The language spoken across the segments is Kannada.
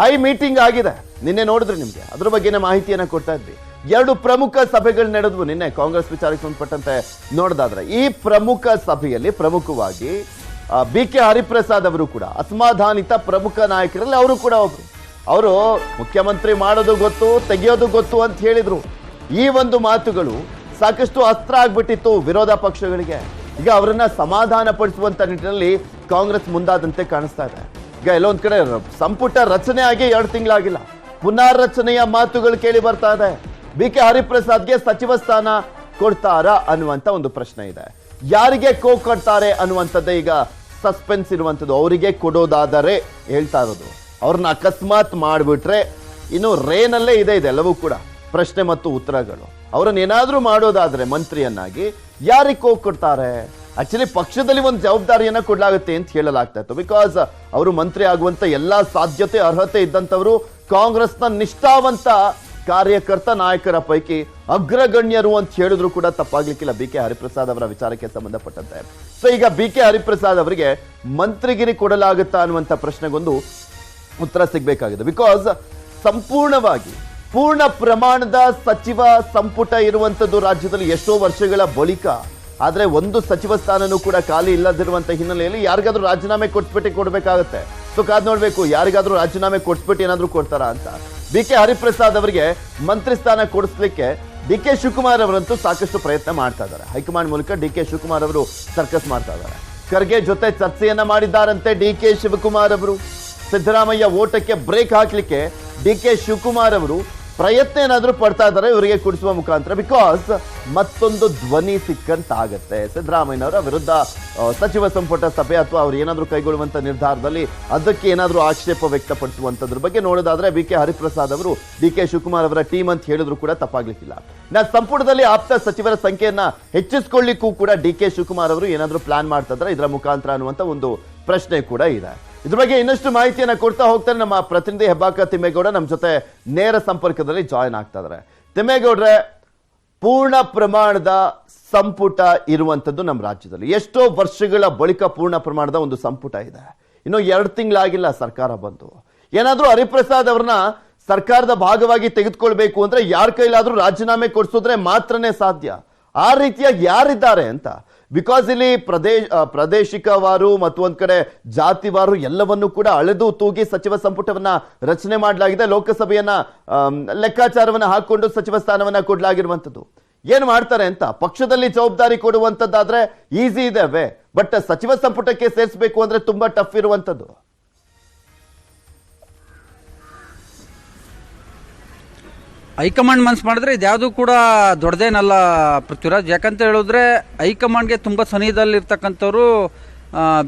ಹೈ ಮೀಟಿಂಗ್ ಆಗಿದೆ. ನಿನ್ನೆ ನೋಡಿದ್ರೆ ನಿಮ್ಗೆ. ಅದ್ರ ಬಗ್ಗೆನೇ ಮಾಹಿತಿಯನ್ನ ಕೊಡ್ತಾ ಇದ್ವಿ. ಎರಡು ಪ್ರಮುಖ ಸಭೆಗಳು ನಡೆದ್ವು ನಿನ್ನೆ, ಕಾಂಗ್ರೆಸ್ ವಿಚಾರಕ್ಕೆ ಸಂಬಂಧಪಟ್ಟಂತೆ ನೋಡೋದಾದ್ರೆ. ಈ ಪ್ರಮುಖ ಸಭೆಯಲ್ಲಿ ಪ್ರಮುಖವಾಗಿ ಬಿ ಕೆ ಹರಿಪ್ರಸಾದ್ ಅವರು ಕೂಡ, ಅಸಮಾಧಾನಿತ ಪ್ರಮುಖ ನಾಯಕರಲ್ಲಿ ಅವರು ಕೂಡ ಒಬ್ರು. ಅವರು ಮುಖ್ಯಮಂತ್ರಿ ಮಾಡೋದು ಗೊತ್ತು, ತೆಗೆಯೋದು ಗೊತ್ತು ಅಂತ ಹೇಳಿದ್ರು. ಈ ಒಂದು ಮಾತುಗಳು ಸಾಕಷ್ಟು ಅಸ್ತ್ರ ಆಗ್ಬಿಟ್ಟಿತ್ತು ವಿರೋಧ ಪಕ್ಷಗಳಿಗೆ. ಈಗ ಅವರನ್ನ ಸಮಾಧಾನ ಪಡಿಸುವಂತ ನಿಟ್ಟಿನಲ್ಲಿ ಕಾಂಗ್ರೆಸ್ ಮುಂದಾದಂತೆ ಕಾಣಿಸ್ತಾ ಇದೆ. ಈಗ ಎಲ್ಲೊಂದ್ ಕಡೆ ಸಂಪುಟ ರಚನೆ ಆಗಿ ಎರಡು ತಿಂಗಳಾಗಿಲ್ಲ. ಪುನರ್ರಚನೆಯ ಮಾತುಗಳು ಕೇಳಿ ಬರ್ತಾ ಇದೆ. ಬಿ ಕೆ ಹರಿಪ್ರಸಾದ್ಗೆ ಸಚಿವ ಸ್ಥಾನ ಕೊಡ್ತಾರಾ ಅನ್ನುವಂತ ಒಂದು ಪ್ರಶ್ನೆ ಇದೆ. ಯಾರಿಗೆ ಕೋ ಕೊಡ್ತಾರೆ ಅನ್ನುವಂಥದ್ದೇ ಈಗ ಸಸ್ಪೆನ್ಸ್ ಇರುವಂಥದ್ದು. ಅವರಿಗೆ ಕೊಡೋದಾದರೆ ಹೇಳ್ತಾ ಇರೋದು. ಅವ್ರನ್ನ ಅಕಸ್ಮಾತ್ ಮಾಡಿಬಿಟ್ರೆ ಇನ್ನು ರೇನಲ್ಲೇ ಇದೆ ಇದೆ ಎಲ್ಲವೂ ಕೂಡ. ಪ್ರಶ್ನೆ ಮತ್ತು ಉತ್ತರಗಳು. ಅವರನ್ನ ಏನಾದರೂ ಮಾಡೋದಾದರೆ ಮಂತ್ರಿಯನ್ನಾಗಿ ಯಾರಿಗೆ ಕೋ ಕೊಡ್ತಾರೆ? ಆಕ್ಚುಲಿ ಪಕ್ಷದಲ್ಲಿ ಒಂದು ಜವಾಬ್ದಾರಿಯನ್ನ ಕೊಡಲಾಗುತ್ತೆ ಅಂತ ಹೇಳಲಾಗ್ತಾ ಇತ್ತು ಬಿಕಾಸ್ ಅವರು ಮಂತ್ರಿ ಆಗುವಂತ ಎಲ್ಲಾ ಸಾಧ್ಯತೆ, ಅರ್ಹತೆ ಇದ್ದಂಥವರು ಕಾಂಗ್ರೆಸ್ನ ನಿಷ್ಠಾವಂತ ಕಾರ್ಯಕರ್ತ ನಾಯಕರ ಪೈಕಿ ಅಗ್ರಗಣ್ಯರು ಅಂತ ಹೇಳಿದ್ರು ಕೂಡ ತಪ್ಪಾಗ್ಲಿಕ್ಕಿಲ್ಲ. ಬಿ ಕೆ ಹರಿಪ್ರಸಾದ್ ಅವರ ವಿಚಾರಕ್ಕೆ ಸಂಬಂಧಪಟ್ಟಂತೆ. ಸೊ ಈಗ ಬಿ ಕೆ ಹರಿಪ್ರಸಾದ್ ಅವರಿಗೆ ಮಂತ್ರಿಗಿರಿ ಕೊಡಲಾಗುತ್ತಾ ಅನ್ನುವಂತ ಪ್ರಶ್ನೆಗೊಂದು ಉತ್ತರ ಸಿಗ್ಬೇಕಾಗಿದೆ. ಬಿಕಾಸ್ ಸಂಪೂರ್ಣವಾಗಿ, ಪೂರ್ಣ ಪ್ರಮಾಣದ ಸಚಿವ ಸಂಪುಟ ಇರುವಂತದ್ದು ರಾಜ್ಯದಲ್ಲಿ ಎಷ್ಟೋ ವರ್ಷಗಳ ಬಳಿಕ ಆದ್ರೆ ಒಂದು ಸಚಿವ ಸ್ಥಾನನೂ ಕೂಡ ಖಾಲಿ ಇಲ್ಲದಿರುವಂಥ ಹಿನ್ನೆಲೆಯಲ್ಲಿ ಯಾರಿಗಾದ್ರೂ ರಾಜೀನಾಮೆ ಕೊಟ್ಬಿಟ್ಟು ಕೊಡಬೇಕಾಗುತ್ತೆ. ಸೊ ಕಾದ್ ನೋಡಬೇಕು, ಯಾರಿಗಾದ್ರೂ ರಾಜೀನಾಮೆ ಕೊಟ್ಬಿಟ್ಟು ಏನಾದರೂ ಕೊಡ್ತಾರಾ ಅಂತ. ಬಿ ಕೆ ಹರಿಪ್ರಸಾದ್ ಅವರಿಗೆ ಮಂತ್ರಿ ಸ್ಥಾನ ಕೊಡಿಸ್ಲಿಕ್ಕೆ ಡಿ ಕೆ ಶಿವಕುಮಾರ್ ಅವರಂತೂ ಸಾಕಷ್ಟು ಪ್ರಯತ್ನ ಮಾಡ್ತಾ ಇದ್ದಾರೆ. ಹೈಕಮಾಂಡ್ ಮೂಲಕ ಡಿ ಕೆ ಶಿವಕುಮಾರ್ ಅವರು ಸರ್ಕಸ್ ಮಾಡ್ತಾ ಇದ್ದಾರೆ. ಖರ್ಗೆ ಜೊತೆ ಚರ್ಚೆಯನ್ನ ಮಾಡಿದ್ದಾರಂತೆ ಡಿ ಕೆ ಶಿವಕುಮಾರ್ ಅವರು. ಸಿದ್ದರಾಮಯ್ಯ ಓಟಕ್ಕೆ ಬ್ರೇಕ್ ಹಾಕ್ಲಿಕ್ಕೆ ಡಿ ಕೆ ಶಿವಕುಮಾರ್ ಅವರು ಪ್ರಯತ್ನ ಏನಾದರೂ ಪಡ್ತಾ ಇದ್ದಾರೆ ಇವರಿಗೆ ಕುಡಿಸುವ ಮುಖಾಂತರ ಬಿಕಾಸ್ ಮತ್ತೊಂದು ಧ್ವನಿ ಸಿಕ್ಕಂತಾಗತ್ತೆ. ಸಿದ್ದರಾಮಯ್ಯನವರ ವಿರುದ್ಧ ಆ, ಸಚಿವ ಸಂಪುಟ ಸಭೆ ಅಥವಾ ಅವ್ರು ಏನಾದರೂ ಕೈಗೊಳ್ಳುವಂತ ನಿರ್ಧಾರದಲ್ಲಿ ಅದಕ್ಕೆ ಏನಾದರೂ ಆಕ್ಷೇಪ ವ್ಯಕ್ತಪಡಿಸುವಂಥದ್ರ ಬಗ್ಗೆ ನೋಡೋದಾದ್ರೆ ಬಿ ಕೆ ಹರಿಪ್ರಸಾದ್ ಅವರು ಡಿ ಕೆ ಶಿವಕುಮಾರ್ ಅವರ ಟೀಮ್ ಅಂತ ಹೇಳಿದ್ರು ಕೂಡ ತಪ್ಪಾಗ್ಲಿಕ್ಕಿಲ್ಲ. ನಾ ಸಂಪುಟದಲ್ಲಿ ಆಪ್ತ ಸಚಿವರ ಸಂಖ್ಯೆಯನ್ನ ಹೆಚ್ಚಿಸ್ಕೊಳ್ಳಿಕ್ಕೂ ಕೂಡ ಡಿ ಕೆ ಶಿವಕುಮಾರ್ ಅವರು ಏನಾದರೂ ಪ್ಲಾನ್ ಮಾಡ್ತಾ ಇದ್ದಾರೆ ಇದರ ಮುಖಾಂತರ ಅನ್ನುವಂಥ ಒಂದು ಪ್ರಶ್ನೆ ಕೂಡ ಇದೆ. ಇದ್ರ ಬಗ್ಗೆ ಇನ್ನಷ್ಟು ಮಾಹಿತಿಯನ್ನು ಕೊಡ್ತಾ ಹೋಗ್ತಾರೆ ನಮ್ಮ ಪ್ರತಿನಿಧಿ ಹೆಬ್ಬಾಕ ತಿಮ್ಮೇಗೌಡ. ನಮ್ಮ ಜೊತೆ ನೇರ ಸಂಪರ್ಕದಲ್ಲಿ ಜಾಯಿನ್ ಆಗ್ತಾ ಇದಾರೆ. ತಿಮ್ಮೇಗೌಡ್ರೆ, ಪೂರ್ಣ ಪ್ರಮಾಣದ ಸಂಪುಟ ಇರುವಂತದ್ದು ನಮ್ಮ ರಾಜ್ಯದಲ್ಲಿ. ಎಷ್ಟೋ ವರ್ಷಗಳ ಬಳಿಕ ಪೂರ್ಣ ಪ್ರಮಾಣದ ಒಂದು ಸಂಪುಟ ಇದೆ. ಇನ್ನು ಎರಡು ತಿಂಗಳಾಗಿಲ್ಲ ಸರ್ಕಾರ ಬಂದು. ಏನಾದರೂ ಹರಿಪ್ರಸಾದ್ ಅವ್ರನ್ನ ಸರ್ಕಾರದ ಭಾಗವಾಗಿ ತೆಗೆದುಕೊಳ್ಬೇಕು ಅಂದ್ರೆ ಯಾರ ಕೈಲಾದರೂ ರಾಜೀನಾಮೆ ಕೊಡಿಸಿದ್ರೆ ಮಾತ್ರನೇ ಸಾಧ್ಯ. ಆ ರೀತಿಯಾಗಿ ಯಾರಿದ್ದಾರೆ ಅಂತ. ಬಿಕಾಸ್ ಇಲ್ಲಿ ಪ್ರದೇಶ ಪ್ರಾದೇಶಿಕವಾರು ಮತ್ತು ಒಂದ್ ಕಡೆ ಜಾತಿವಾರು ಎಲ್ಲವನ್ನೂ ಕೂಡ ಅಳೆದು ತೂಗಿ ಸಚಿವ ಸಂಪುಟವನ್ನ ರಚನೆ ಮಾಡಲಾಗಿದೆ. ಲೋಕಸಭೆಯನ್ನ ಲೆಕ್ಕಾಚಾರವನ್ನು ಹಾಕೊಂಡು ಸಚಿವ ಸ್ಥಾನವನ್ನ ಕೊಡಲಾಗಿರುವಂತದ್ದು ಏನ್ ಮಾಡ್ತಾರೆ ಅಂತ ಪಕ್ಷದಲ್ಲಿ ಜವಾಬ್ದಾರಿ ಕೊಡುವಂಥದ್ದಾದ್ರೆ ಈಸಿ ಇದೆ ಅವೇ ಬಟ್ ಸಚಿವ ಸಂಪುಟಕ್ಕೆ ಸೇರಿಸಬೇಕು ಅಂದ್ರೆ ತುಂಬಾ ಟಫ್ ಇರುವಂತದ್ದು ಹೈಕಮಾಂಡ್ ಮನ್ಸು ಮಾಡಿದ್ರೆ ಇದ್ಯಾವುದು ಕೂಡ ದೊಡ್ಡದೇನಲ್ಲ ಪೃಥ್ವಿರಾಜ್. ಯಾಕಂತ ಹೇಳಿದ್ರೆ ಹೈಕಮಾಂಡ್ಗೆ ತುಂಬ ಸನಿಹದಲ್ಲಿರ್ತಕ್ಕಂಥವ್ರು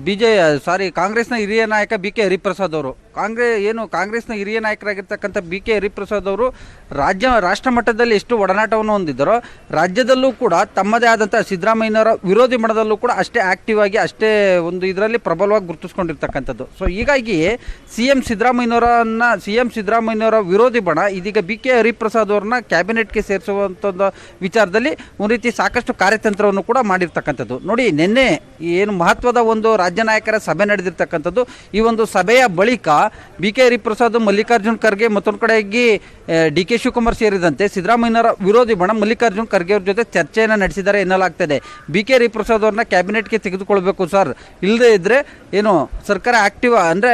ಬಿ ಜೆ ಸಾರಿ ಕಾಂಗ್ರೆಸ್ನ ಹಿರಿಯ ನಾಯಕ ಬಿ ಕೆ ಹರಿಪ್ರಸಾದ್ ಅವರು. ಕಾಂಗ್ರೆ, ಏನು ಕಾಂಗ್ರೆಸ್ನ ಹಿರಿಯ ನಾಯಕರಾಗಿರ್ತಕ್ಕಂಥ ಬಿ ಕೆ ಹರಿಪ್ರಸಾದ್ ಅವರು ರಾಜ್ಯ, ರಾಷ್ಟ್ರ ಮಟ್ಟದಲ್ಲಿ ಎಷ್ಟು ಒಡನಾಟವನ್ನು ಹೊಂದಿದ್ದರೋ, ರಾಜ್ಯದಲ್ಲೂ ಕೂಡ ತಮ್ಮದೇ ಆದಂಥ ಸಿದ್ದರಾಮಯ್ಯನವರ ವಿರೋಧಿ ಮಟ್ಟದಲ್ಲೂ ಕೂಡ ಅಷ್ಟೇ ಆಕ್ಟಿವ್ ಆಗಿ, ಅಷ್ಟೇ ಒಂದು ಇದರಲ್ಲಿ ಪ್ರಬಲವಾಗಿ ಗುರುತಿಸ್ಕೊಂಡಿರ್ತಕ್ಕಂಥದ್ದು. ಸೊ ಹೀಗಾಗಿ ಸಿ ಎಂ ಸಿದ್ದರಾಮಯ್ಯನವರನ್ನ ಸಿ ಎಂ ಸಿದ್ದರಾಮಯ್ಯನವರ ವಿರೋಧಿ ಬಣ, ಇದೀಗ ಬಿ ಕೆ ಹರಿಪ್ರಸಾದ್ ಅವ್ರನ್ನ ಕ್ಯಾಬಿನೆಟ್ಗೆ ಸೇರಿಸುವಂಥದ್ದು ವಿಚಾರದಲ್ಲಿ ಒಂದು ರೀತಿ ಸಾಕಷ್ಟು ಕಾರ್ಯತಂತ್ರವನ್ನು ಕೂಡ ಮಾಡಿರ್ತಕ್ಕಂಥದ್ದು. ನೋಡಿ, ನಿನ್ನೆ ಏನು ಮಹತ್ವದ ಒಂದು ರಾಜ್ಯ ನಾಯಕರ ಸಭೆ ನಡೆದಿರ್ತಕ್ಕಂಥದ್ದು, ಈ ಒಂದು ಸಭೆಯ ಬಳಿಕ ಬಿ ಕೆ ಹರಿಪ್ರಸಾದ್, ಮಲ್ಲಿಕಾರ್ಜುನ್ ಖರ್ಗೆ ಮತ್ತೊಂದು ಕಡೆಯಾಗಿ ಡಿ ಕೆ ಶಿವಕುಮಾರ್ ಸೇರಿದಂತೆ ಸಿದ್ದರಾಮಯ್ಯನವರ ವಿರೋಧಿ ಬಣ ಮಲ್ಲಿಕಾರ್ಜುನ್ ಖರ್ಗೆ ಅವ್ರ ಜೊತೆ ಚರ್ಚೆಯನ್ನು ನಡೆಸಿದ್ದಾರೆ ಎನ್ನಲಾಗ್ತದೆ. ಬಿ ಕೆ ಹರಿಪ್ರಸಾದ್ ಅವ್ರನ್ನ ಕ್ಯಾಬಿನೆಟ್ಗೆ ತೆಗೆದುಕೊಳ್ಬೇಕು ಸರ್. ಇಲ್ಲದೇ ಇದ್ದರೆ ಏನು ಸರ್ಕಾರ ಆಕ್ಟಿವ್ ಅಂದರೆ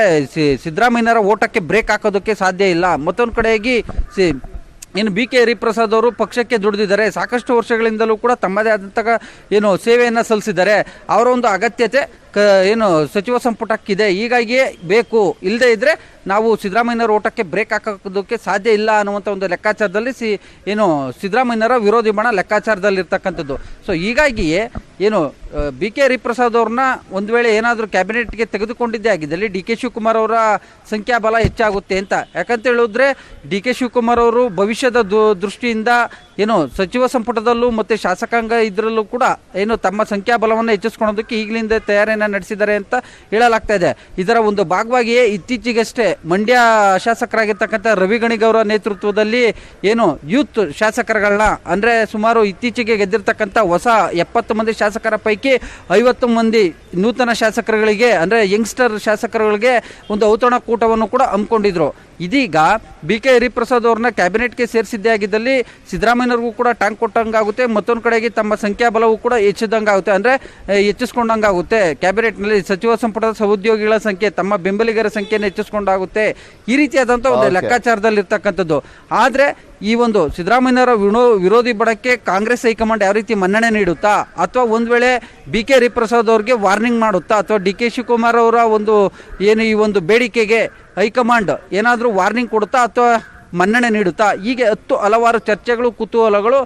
ಸಿದ್ದರಾಮಯ್ಯನವರ ಓಟಕ್ಕೆ ಬ್ರೇಕ್ ಹಾಕೋದಕ್ಕೆ ಸಾಧ್ಯ ಇಲ್ಲ. ಮತ್ತೊಂದು ಕಡೆಯಾಗಿ ಸಿ, ಇನ್ನು ಬಿ ಕೆ ಹರಿಪ್ರಸಾದ್ ಅವರು ಪಕ್ಷಕ್ಕೆ ದುಡಿದಿದ್ದಾರೆ. ಸಾಕಷ್ಟು ವರ್ಷಗಳಿಂದಲೂ ಕೂಡ ತಮ್ಮದೇ ಆದಂತಹ ಏನು ಸೇವೆಯನ್ನು ಸಲ್ಲಿಸಿದ್ದಾರೆ. ಅವರ ಒಂದು ಅಗತ್ಯತೆ ಕ, ಏನು, ಸಚಿವ ಸಂಪುಟಕ್ಕಿದೆ ಹೀಗಾಗಿಯೇ ಬೇಕು. ಇಲ್ಲದೇ ಇದ್ದರೆ ನಾವು ಸಿದ್ದರಾಮಯ್ಯನವರ ಓಟಕ್ಕೆ ಬ್ರೇಕ್ ಹಾಕೋದಕ್ಕೆ ಸಾಧ್ಯ ಇಲ್ಲ ಅನ್ನುವಂಥ ಒಂದು ಲೆಕ್ಕಾಚಾರದಲ್ಲಿ ಸಿ, ಏನು, ಸಿದ್ದರಾಮಯ್ಯನವರ ವಿರೋಧಿ ಬಣ ಲೆಕ್ಕಾಚಾರದಲ್ಲಿರ್ತಕ್ಕಂಥದ್ದು. ಸೊ ಹೀಗಾಗಿಯೇ, ಏನು ಬಿ ಕೆ ಹರಿಪ್ರಸಾದ್ ಅವ್ರನ್ನ ಒಂದು ವೇಳೆ ಏನಾದರೂ ಕ್ಯಾಬಿನೆಟ್ಗೆ ತೆಗೆದುಕೊಂಡಿದ್ದೇ ಆಗಿದ್ದಲ್ಲಿ ಡಿ ಕೆ ಶಿವಕುಮಾರ್ ಅವರ ಸಂಖ್ಯಾಬಲ ಹೆಚ್ಚಾಗುತ್ತೆ ಅಂತ. ಯಾಕಂತ ಹೇಳಿದ್ರೆ, ಡಿ ಕೆ ಶಿವಕುಮಾರ್ ಅವರು ಭವಿಷ್ಯದ ದೃಷ್ಟಿಯಿಂದ, ಏನು, ಸಚಿವ ಸಂಪುಟದಲ್ಲೂ ಮತ್ತು ಶಾಸಕಾಂಗ ಇದರಲ್ಲೂ ಕೂಡ, ಏನು, ತಮ್ಮ ಸಂಖ್ಯಾಬಲವನ್ನು ಹೆಚ್ಚಿಸ್ಕೊಳೋದಕ್ಕೆ ಈಗಲಿಂದ ತಯಾರಿಯನ್ನು ನಡೆಸಿದ್ದಾರೆ ಅಂತ ಹೇಳಲಾಗ್ತಾ ಇದೆ. ಇದರ ಒಂದು ಭಾಗವಾಗಿಯೇ ಇತ್ತೀಚೆಗಷ್ಟೇ ಮಂಡ್ಯ ಶಾಸಕರಾಗಿರ್ತಕ್ಕಂಥ ರವಿ ಗಣಿಗೌರ ನೇತೃತ್ವದಲ್ಲಿ ಏನು ಯೂತ್ ಶಾಸಕರುಗಳನ್ನ, ಅಂದರೆ ಸುಮಾರು ಇತ್ತೀಚೆಗೆ ಗೆದ್ದಿರ್ತಕ್ಕಂಥ ಹೊಸ ಎಪ್ಪತ್ತು ಮಂದಿ ಶಾಸಕರ ಪೈಕಿ ಐವತ್ತು ಮಂದಿ ನೂತನ ಶಾಸಕರುಗಳಿಗೆ, ಅಂದರೆ ಯಂಗ್ಸ್ಟರ್ ಶಾಸಕರುಗಳಿಗೆ ಒಂದು ಔತಣ ಕೂಟವನ್ನು ಕೂಡ ಹಮ್ಮಿಕೊಂಡಿದ್ರು. ಇದೀಗ ಬಿ ಕೆ ಹರಿಪ್ರಸಾದ್ ಅವ್ರನ್ನ ಕ್ಯಾಬಿನೆಟ್ಗೆ ಸೇರಿಸಿದ್ದೇ ಆಗಿದ್ದಲ್ಲಿ ಸಿದ್ದರಾಮಯ್ಯವ್ರಿಗೂ ಕೂಡ ಟ್ಯಾಂಕ್ ಕೊಟ್ಟಂಗಾಗುತ್ತೆ ಮತ್ತೊಂದು ಕಡೆಗೆ ತಮ್ಮ ಸಂಖ್ಯಾಬಲವೂ ಕೂಡ ಹೆಚ್ಚಿದಂಗಾಗುತ್ತೆ. ಅಂದರೆ ಹೆಚ್ಚಿಸ್ಕೊಂಡಂಗಾಗುತ್ತೆ. ಕ್ಯಾಬಿನೆಟ್ನಲ್ಲಿ ಸಚಿವ ಸಂಪುಟದ ಸಹೋದ್ಯೋಗಿಗಳ ಸಂಖ್ಯೆ ತಮ್ಮ ಬೆಂಬಲಿಗರ ಸಂಖ್ಯೆಯನ್ನು ಹೆಚ್ಚಿಸ್ಕೊಂಡಾಗುತ್ತೆ. ಈ ರೀತಿಯಾದಂಥ ಒಂದು ಲೆಕ್ಕಾಚಾರದಲ್ಲಿರ್ತಕ್ಕಂಥದ್ದು. ಲೆಕ್ಕಾಚಾರದಲ್ಲಿ ಇರ್ತಕ್ಕಂಥದ್ದು ಆದರೆ ಈ ಒಂದು ಸಿದ್ದರಾಮಯ್ಯರ ವಿನೋ ವಿರೋಧಿ ಬಡಕ್ಕೆ ಕಾಂಗ್ರೆಸ್ ಹೈಕಮಾಂಡ್ ಯಾವ ರೀತಿ ಮನ್ನಣೆ ನೀಡುತ್ತಾ ಅಥವಾ ಒಂದು ವೇಳೆ ಬಿ ಕೆ ಹರಿಪ್ರಸಾದ್ ಅವ್ರಿಗೆ ವಾರ್ನಿಂಗ್ ಮಾಡುತ್ತಾ ಅಥವಾ ಡಿ ಕೆ ಶಿವಕುಮಾರ್ ಅವರ ಒಂದು ಏನು ಈ ಒಂದು ಬೇಡಿಕೆಗೆ ಹೈಕಮಾಂಡ್ ಏನಾದರೂ ವಾರ್ನಿಂಗ್ ಕೊಡುತ್ತಾ ಅಥವಾ ಮನ್ನಣೆ ನೀಡುತ್ತಾ ಹೀಗೆ ಹತ್ತು ಹಲವಾರು ಚರ್ಚೆಗಳು ಕುತೂಹಲಗಳು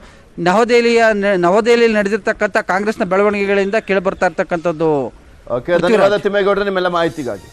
ನವದೆಹಲಿಯ ನವದೆಹಲಿಯಲ್ಲಿ ನಡೆದಿರ್ತಕ್ಕಂಥ ಕಾಂಗ್ರೆಸ್ನ ಬೆಳವಣಿಗೆಗಳಿಂದ ಕೇಳಿಬರ್ತಾ ಇರ್ತಕ್ಕಂಥದ್ದು. ತಿಮ್ಮೇಗೌಡರೆ ನಿಮ್ಮೆಲ್ಲ ಮಾಹಿತಿಗಾಗಿ.